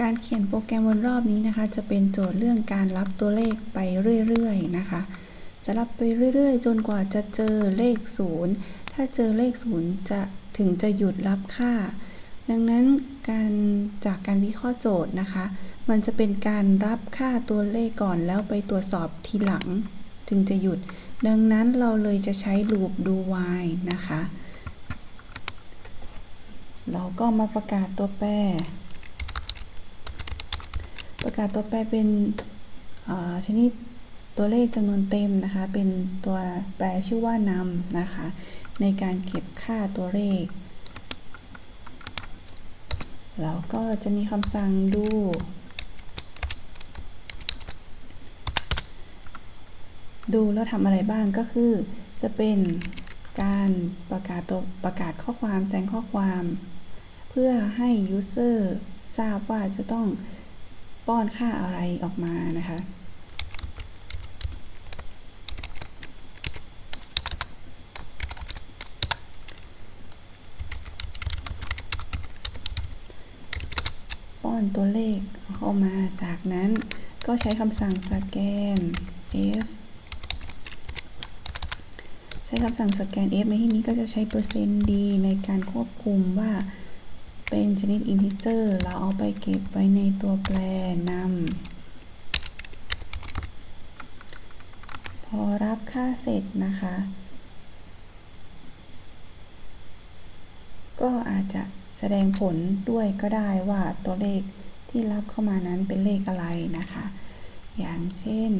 การเขียนโปรแกรมวนรอบนี้นะคะ จะเป็นโจทย์เรื่องการรับตัวเลขไปเรื่อยๆนะคะ จะรับไปเรื่อยๆ จนกว่าจะเจอเลขศูนย์ถ้าเจอเลขศูนย์จะถึงจะหยุดรับค่า ดังนั้นการจากการวิเคราะห์โจทย์นะคะ มันจะเป็นการรับค่าตัวเลขก่อนแล้วไปตรวจสอบทีหลัง จึงจะหยุด ดังนั้นเราเลยจะใช้ลูปดู while นะคะ เราก็มาประกาศตัวแปร ประกาศตัวแปรเป็นชนิดตัวเลขจำนวนเต็มนะคะ เป็นตัวแปรชื่อว่านำนะคะ ในการเก็บค่าตัวเลข แล้วก็จะมีคำสั่งดู ดูแล้วทำอะไรบ้างก็คือ จะเป็นการประกาศตัวประกาศข้อความแสดงข้อความ เพื่อให้ user ทราบว่าจะต้อง ป้อนค่าอะไรออกมานะคะป้อนตัวเลขเข้ามาจากนั้นก็ใช้คำสั่งสแกน f ใช้คำสั่งสแกน f ในที่นี้ก็จะใช้เปอร์เซ็นต์ d ในการควบคุมว่า เป็นชนิดอินทิเจอร์ เราเอาไปเก็บไว้ในตัวแปรนำพอรับค่าเสร็จนะคะ ก็อาจจะแสดงผลด้วยก็ได้ว่าตัวเลขที่รับเข้ามานั้นเป็นเลขอะไรนะคะ อย่างเช่น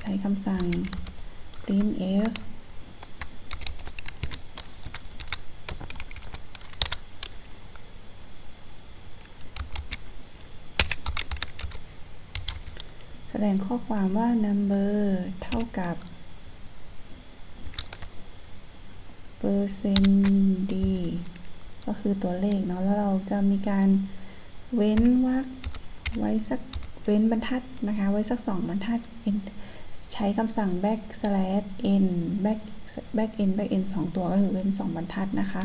ใช้คำสั่ง printf ดงข้อความว่า number เท่ากับเปอร์เซ็นต์ d ก็คือตัวเลขเนาะ แล้วเราจะมีการเว้นวรรคไว้สักเว้นบรรทัดนะคะ ไว้สัก 2 บรรทัด ใช้คำสั่ง back slash n back back n back n 2 ตัวก็คือเว้น 2 บรรทัดนะคะ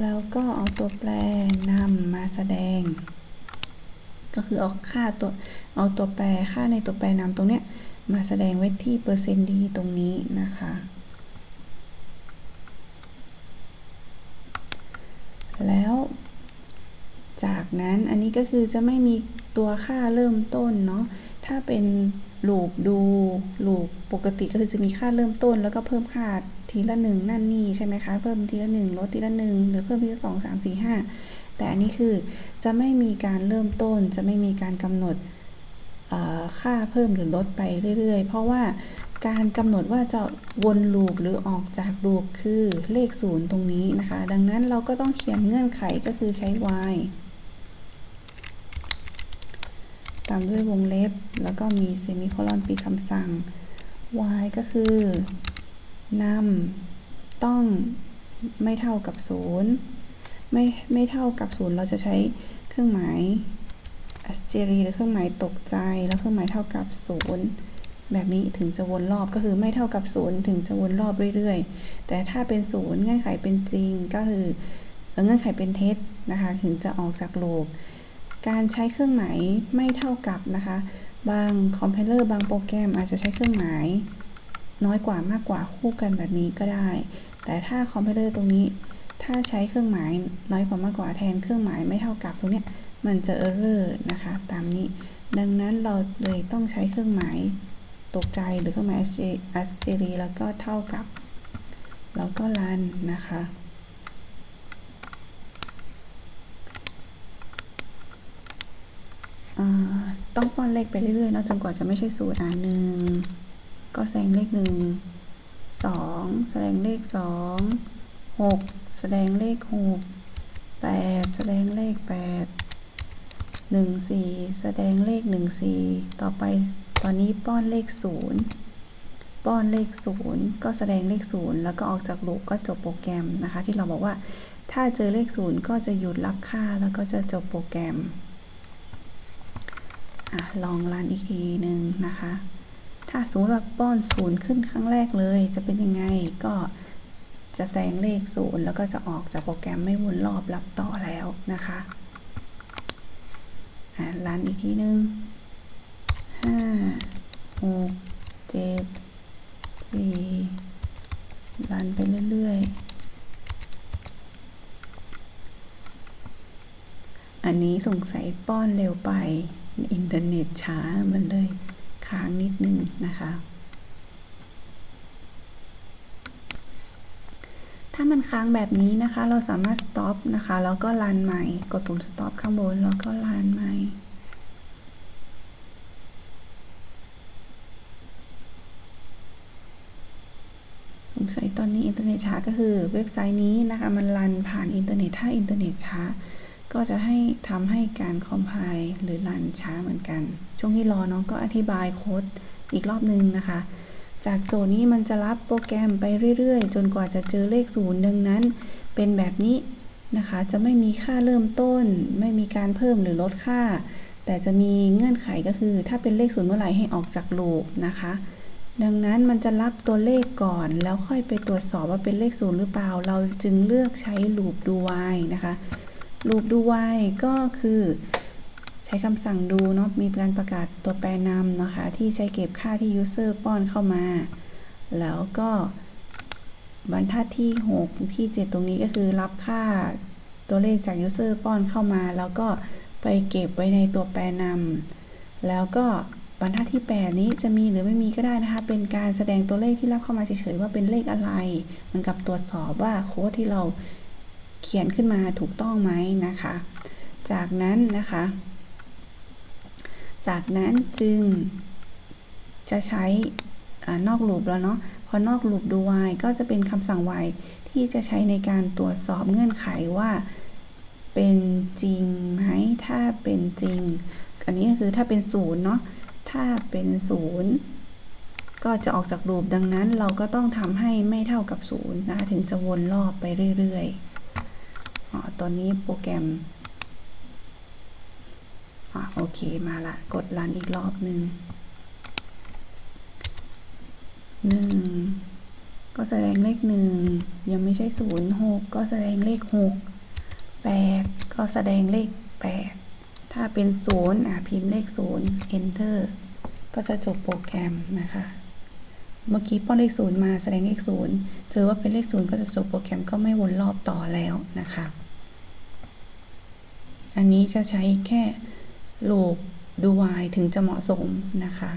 แล้วก็เอาตัวแปรนำมาแสดง ก็คือเอาค่าตัวเอาตัวแปรค่าในตัวแปรนำตรงเนี้ยมาแสดงไว้ที่เปอร์เซ็นต์ดีตรงนี้นะคะ แล้วจากนั้นอันนี้ก็คือจะไม่มีตัวค่าเริ่มต้นเนาะถ้าเป็นลูปดูลูปปกติก็คือจะมีค่าเริ่มต้น แล้วก็เพิ่มค่าทีละหนึ่งนั่นนี่ใช่ไหมคะ เพิ่มทีละหนึ่งลดทีละหนึ่งหรือเพิ่มทีละสองสามสี่ห้า แต่อันนี้คือจะไม่มีการเริ่มต้น จะไม่มีการกำหนดค่าเพิ่มหรือลดไปเรื่อยๆ เพราะว่าการกำหนดว่าจะวนลูปหรือออกจากลูปคือเลขศูนย์ตรงนี้นะคะ ดังนั้นเราก็ต้องเขียนเงื่อนไขก็คือใช้ while ตามด้วยวงเล็บแล้วก็มีเซมิโคลอนปิดคำสั่ง while ก็คือนำต้องไม่เท่ากับศูนย์ ไม่ไม่เท่ากับศูนย์เราจะใช้เครื่องหมายอัสเจรีหรือเครื่องหมายตกใจ แล้วเครื่องหมายเท่ากับศูนย์แบบนี้ถึงจะวนรอบก็คือไม่เท่ากับศูนย์ถึงจะวนรอบเรื่อยๆ แต่ถ้าเป็นศูนย์เงื่อนไขเป็นจริงก็คือเงื่อนไขเป็นเท็จนะคะถึงจะออกจากโลก การใช้เครื่องหมายไม่เท่ากับนะคะ บางคอมเพลเลอร์บางโปรแกรมอาจจะใช้เครื่องหมาย น้อยกว่ามากกว่าคู่กันแบบนี้ก็ได้ แต่ถ้าคอมเพลเลอร์ตรงนี้ ถ้าใช้เครื่องหมายน้อยกว่ามากกว่าแทนเครื่องหมายไม่เท่ากับตรงนี้มันจะเออร์เรอนะคะ ตามนี้ ดังนั้นเราเลยต้องใช้เครื่องหมายตกใจหรือเครื่องหมายอัสเจรีแล้วก็เท่ากับ แล้วก็รันนะคะต้องป้อนเลขไปเรื่อยๆนะจนกว่าจะไม่ใช่สูตรอ่าหนึ่งก็แสดงเลขหนึ่งสองแสดงเลขสองหก แสดงเลขหกแปดแสดงเลขแปดหนึ่งสี่แสดงเลขหนึ่งสี่ต่อไปตอนนี้ป้อนเลขศูนย์ป้อนเลขศูนย์ก็แสดงเลขศูนย์แล้วก็ออกจากลูกก็จบโปรแกรมนะคะ ที่เราบอกว่าถ้าเจอเลขศูนย์ก็จะหยุดรับค่าแล้วก็จะจบโปรแกรมอลองรันอีกทีหนึ่งนะคะ ถ้าสมมติว่าป้อนศูนย์ขึ้นครั้งแรกเลยจะเป็นยังไงก็ จะแสดงเลขศูนย์แล้วก็จะออกจากโปรแกรมไม่วนรอบรับต่อแล้วนะคะรันอีกทีนึงห้าหกเจ็ดสี่รันไปเรื่อยๆ อันนี้สงสัยป้อนเร็วไป อินเทอร์เน็ตช้ามันเลยค้างนิดนึงนะคะ ถ้ามันค้างแบบนี้นะคะ เราสามารถ stop นะคะ แล้วก็รันใหม่ กดปุ่ม stop ข้างบน แล้วก็รันใหม่ สงสัยตอนนี้อินเทอร์เน็ตช้าก็คือเว็บไซต์นี้นะคะ มันรันผ่านอินเทอร์เน็ต ถ้าอินเทอร์เน็ตช้า ก็จะให้ทำให้การคอมไพล์หรือรันช้าเหมือนกัน ช่วงที่รอน้องก็อธิบายโค้ดอีกรอบนึงนะคะ จากโจทย์นี้มันจะรับโปรแกรมไปเรื่อยๆ จนกว่าจะเจอเลขศูนย์ดังนั้น เป็นแบบนี้นะคะ จะไม่มีค่าเริ่มต้น ไม่มีการเพิ่มหรือลดค่า แต่จะมีเงื่อนไขก็คือ ถ้าเป็นเลขศูนย์เมื่อไหร่ให้ออกจากลูปนะคะ ดังนั้นมันจะรับตัวเลขก่อน แล้วค่อยไปตรวจสอบว่าเป็นเลขศูนย์หรือเปล่า เราจึงเลือกใช้ลูปดูไวนะคะลูปดูไวก็คือ ใช้คำสั่งดูเนาะมีการประกาศตัวแปรนำนะคะ ที่ใช้เก็บค่าที่ user ป้อนเข้ามา แล้วก็บรรทัดที่ 6 ที่ 7 ตรงนี้ก็คือรับค่าตัวเลขจาก user ป้อนเข้ามา แล้วก็ไปเก็บไว้ในตัวแปรนำแล้วก็บรรทัดที่ 8 นี้จะมีหรือไม่มีก็ได้นะคะ เป็นการแสดงตัวเลขที่รับเข้ามาเฉยๆว่าเป็นเลขอะไร เหมือนกับตรวจสอบว่าโค้ดที่เราเขียนขึ้นมาถูกต้องไหมนะคะ จากนั้นนะคะ จากนั้นจึงจะใช้อนอกลูปแล้วเนาะพอนอกลูปดู while ก็จะเป็นคำสั่ง while ที่จะใช้ในการตรวจสอบเงื่อนไขว่า เป็นจริงไหมถ้าเป็นจริง อันนี้ก็คือถ้าเป็นศูนย์เนาะถ้าเป็นศูนย์ก็จะออกจากลูปดังนั้นเราก็ต้องทำให้ไม่เท่ากับศูนย์นะคะถึงจะวนรอบไปเรื่อยๆอ๋อตอนนี้โปรแกรม อะโอเคมาละ กดรันอีกรอบหนึ่งหนึ่งก็แสดงเลขหนึ่งยังไม่ใช่ศูนย์หกก็แสดงเลขหกแปดก็แสดงเลขแปดถ้าเป็นศูนย์อะพิมพ์เลขศูนย์ enter ก็จะจบโปรแกรมนะคะ เมื่อกี้ป้อนเลขศูนย์มาแสดงเลขศูนย์เจอว่าเป็นเลขศูนย์ก็จะจบโปรแกรมก็ไม่วนรอบต่อแล้วนะคะ อันนี้จะใช้แค่ ลูปดูวายถึงจะเหมาะสมนะคะ